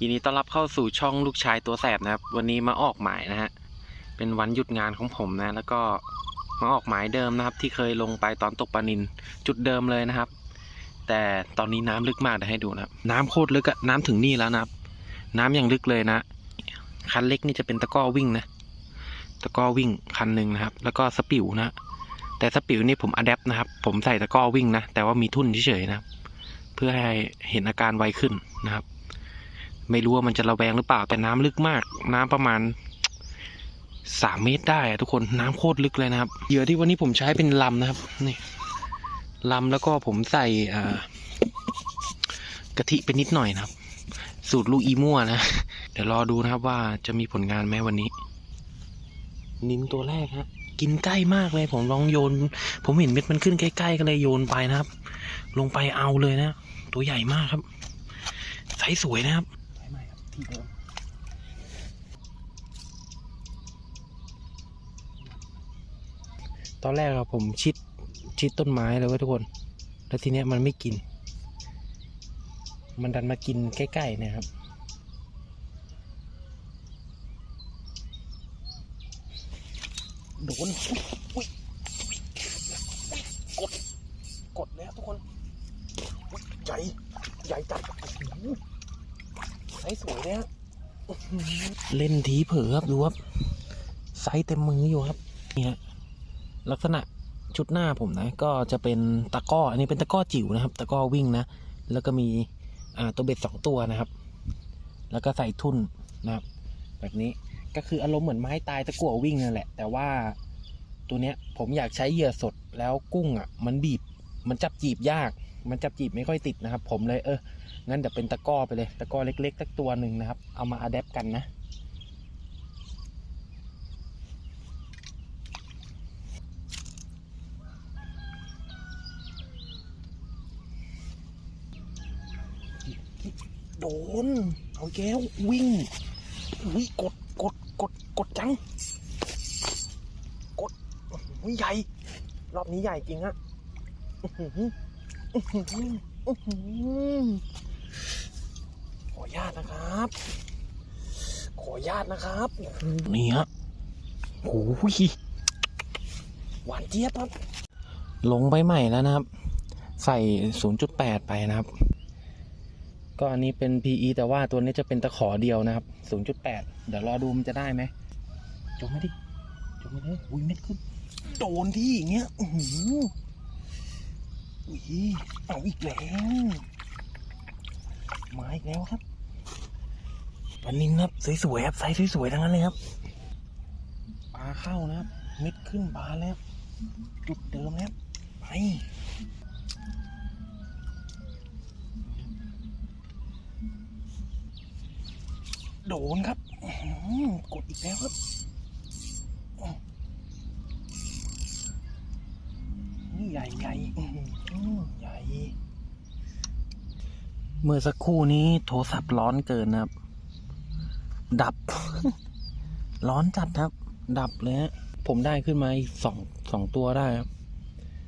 ยินดีต้อนรับเข้าสู่ช่องลูกชายตัวแสบนะครับ วันนี้มาออกหมายนะฮะเป็นวันหยุดงานของผมนะ แล้วก็มาออกหมายเดิมนะครับ ที่เคยลงไปตอนตกปลานินจุดเดิมเลยนะครับ แต่ตอนนี้น้ำลึกมากเดี๋ยวให้ดูนะครับ น้ำโคตรลึกอะน้ำถึงนี่แล้วนะครับ น้ำยังลึกเลยนะ คันเล็กนี่จะเป็นตะก้อวิ่งนะ ตะก้อวิ่งคันหนึ่งนะครับ แล้วก็สปิวนะแต่สปิวนี่ผมอัดแอปนะครับ ผมใส่ตะก้อวิ่งนะ แต่ว่ามีทุ่นเฉยๆนะ เพื่อให้เห็นอาการไวขึ้นนะครับ ไม่รู้ว่ามันจะระแวงหรือเปล่า แต่น้ำลึกมาก น้ำประมาณสามเมตรได้อะทุกคนน้ำโคตรลึกเลยนะครับเหยื่อที่วันนี้ผมใช้เป็นลำนะครับนี่ลำแล้วก็ผมใส่กะทิไปนิดหน่อยนะครับ สูตรลูกอีมั่วนะ เดี๋ยวรอดูนะครับว่าจะมีผลงานไหมวันนี้ นิ้นตัวแรกฮะกินใกล้มากเลย ผมลองโยน ผมเห็นเม็ดมันขึ้นใกล้ๆก็เลยโยนไปนะครับ ลงไปเอาเลยนะ ตัวใหญ่มากครับไซส์สวยนะครับ ที่เดิมตอนแรกอะผมชิดชิดต้นไม้เลยเว้ยทุกคน แล้วทีเนี้ยมันไม่กิน มันดันมากินใกล้ๆเนะครับ โดนอุ๊ยอุ๊ยอุ๊ยกด กดแล้วทุกคนอุ๊ยใหญ่ ใหญ่จัดโอ้โหไซ ส์สวยเลยฮะอื้อหือเล่นทีเผลอครับดูครับไซส์เต็มมืออยู่ครับนี่ฮะลักษณะชุดหน้าผมนะ ก็จะเป็นตะก้อ อันนี้เป็นตะก้อจิ๋วนะครับ ตะก้อวิ่งนะ แล้วก็มีตัวเบ็ดสองตัวนะครับ แล้วก็ใส่ทุ่นนะครับ แบบนี้ก็คืออารมณ์เหมือนไม้ตายตะกั่ววิ่งนั่นแหละ แต่ว่าตัวเนี้ยผมอยากใช้เหยื่อสดแล้วกุ้งอะ มันบีบ มันจับจีบยาก มันจับจีบไม่ค่อยติดนะครับ ผมเลยเออ งั้นเดี๋ยวเป็นตะก้อไปเลย ตะก้อเล็กๆสักตัวหนึ่งนะครับ เอามาอัดแอปกันนะ โดน เอาแก้ววิ่งวิกดกดกดกดจัง กดวิใหญ่ รอบนี้ใหญ่จริงฮะ อื้อหืออื้อหืออื้อหือ ออนุญาตนะครับ ขออนุญาตนะครับ นี่ฮะโอ้ยหวานเจี๊ยบครับ ลงไปใหม่แล้วนะครับ ใส่ 0.8 ไปนะครับ ก็อันนี้เป็น PE แต่ว่าตัวนี้จะเป็นตะขอเดียวนะครับ 0.8 เดี๋ยวรอดูมันจะได้ไหมจมไม่ดิจมไม่ได้อุ้ยเม็ดขึ้นโดนที่อย่างเงี้ยอือหืออุ้ยเอาอีกแล้ว มาอีกแล้วครับ ปลานินครับสวยๆครับไซส์สวยๆทั้งนั้นเลยครับปลาเข้านะครับ เม็ดขึ้นบานแล้ว จุดเดิมแล้วไปโดนครับอื้อหือกดอีกแล้วครับนี่ใหญ่ใหญ่อื้อหือใหญ่ เมื่อสักครู่นี้โทรศัพท์ร้อนเกินนะครับ ดับ ร้อนจัดครับ ดับเลยฮะผมได้ขึ้นมาอีกสองสองตัวได้ครับ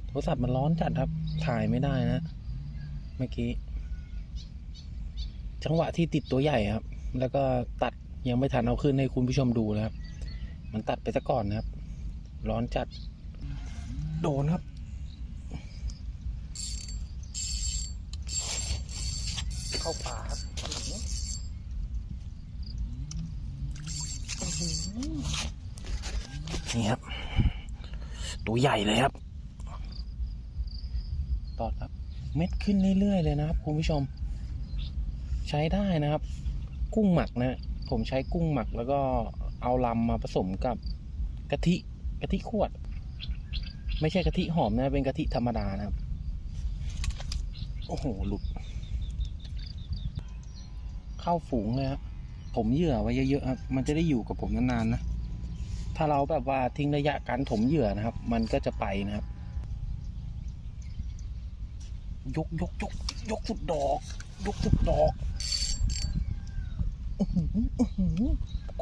โทรศัพท์มันร้อนจัดครับ ถ่ายไม่ได้นะเมื่อกี้ จังหวะที่ติดตัวใหญ่ครับ แล้วก็ตัดยังไม่ทันเอาขึ้นให้คุณผู้ชมดูนะครับ มันตัดไปซะก่อนนะครับ ร้อนจัด โดนครับเข้าป่าครับ นี่ครับ ตัวใหญ่เลยครับ ตอดครับ เม็ดขึ้นเรื่อยๆเลยนะครับคุณผู้ชม ใช้ได้นะครับ กุ้งหมักนะ ผมใช้กุ้งหมักแล้วก็เอาลำมาผสมกับกะทิกะทิขวด ไม่ใช่กะทิหอมนะ เป็นกะทิธรรมดานะครับ โอ้โหหลุด เข้าฝูงเลยครับผมเหยื่อไว้เยอะๆครับ มันจะได้อยู่กับผมนานๆนะ ถ้าเราแบบว่าทิ้งระยะการถมเหยื่อนะครับ มันก็จะไปนะครับ ยกยกยกยกสุดดอก ยกสุดดอกอื้อหืออื้อหือ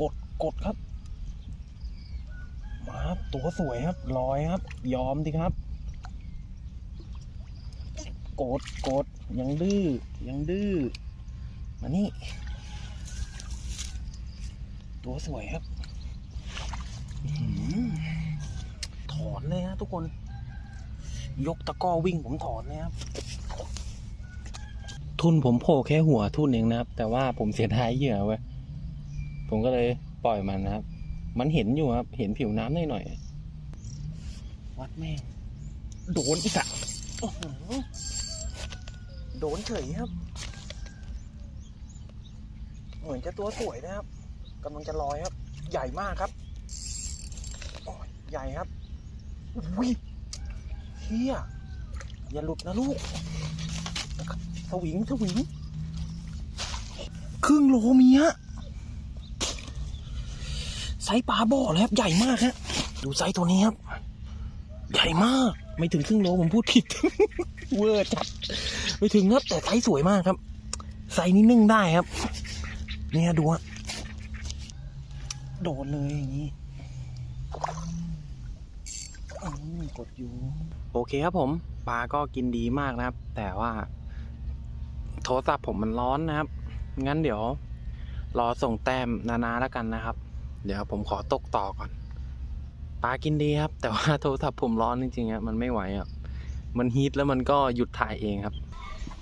กดกดครับ มาครับตัวสวยครับลอยครับ ยอมดิครับกดกดยังดื้อยังดื้อมานี่ ตัวสวยครับ ถอนเลยฮะทุกคน ยกตะกร้อวิ่งผมถอนเลยครับ ทุนผมโผล่แค่หัวทุนเองนะครับ แต่ว่าผมเสียดายเหยื่อเว้ยผมก็เลยปล่อยมันนะครับ มันเห็นอยู่ครับ เห็นผิวน้ำหน่อยๆวัดแม่งโดนอีกอะอื้อหือโดนเฉยครับ เหมือนจะตัวสวยนะครับกำลังจะลอยครับ ใหญ่มากครับโอ้ย ใหญ่ครับอุ้ยเฮียอย่าหลุดนะลูกสวิงสวิง ครึ่งโลเมียไซปลาบ่อเลยครับ ใหญ่มากฮะ ดูไซตัวนี้ครับ ใหญ่มาก ไม่ถึงครึ่งโลผมพูดผิด เวอร์จัด ไม่ถึงครับ แต่ไซสวยมากครับ ไซนี้นึ่งได้ครับ เนี่ยดูอะโดนเลยอย่างนี้ กดอยู่ โอเคครับผม ปลาก็กินดีมากนะครับ แต่ว่า โทรศัพท์ผมมันร้อนนะครับ งั้นเดี๋ยว รอส่งแต้มนานาแล้วกันนะครับ เดี๋ยวผมขอตกต่อก่อน ปลากินดีครับ แต่ว่าโทรศัพท์ผมร้อนจริงๆครับมันไม่ไหวอะ มันฮีทแล้วมันก็หยุดถ่ายเองครับ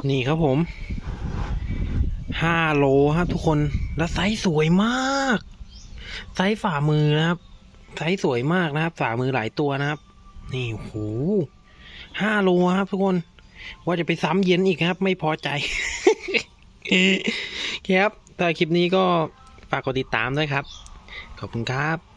นี่ครับผมห้าโลครับทุกคน แล้วไซส์สวยมาก ไซส์ฝ่ามือนะครับ ไซส์สวยมากนะครับ ฝ่ามือหลายตัวนะครับ นี่โหห้าโลครับทุกคน ว่าจะไปซ้ำเย็นอีกครับ ไม่พอใจ ครับแต่คลิปนี้ก็ฝากกดติดตามด้วยครับ ขอบคุณครับ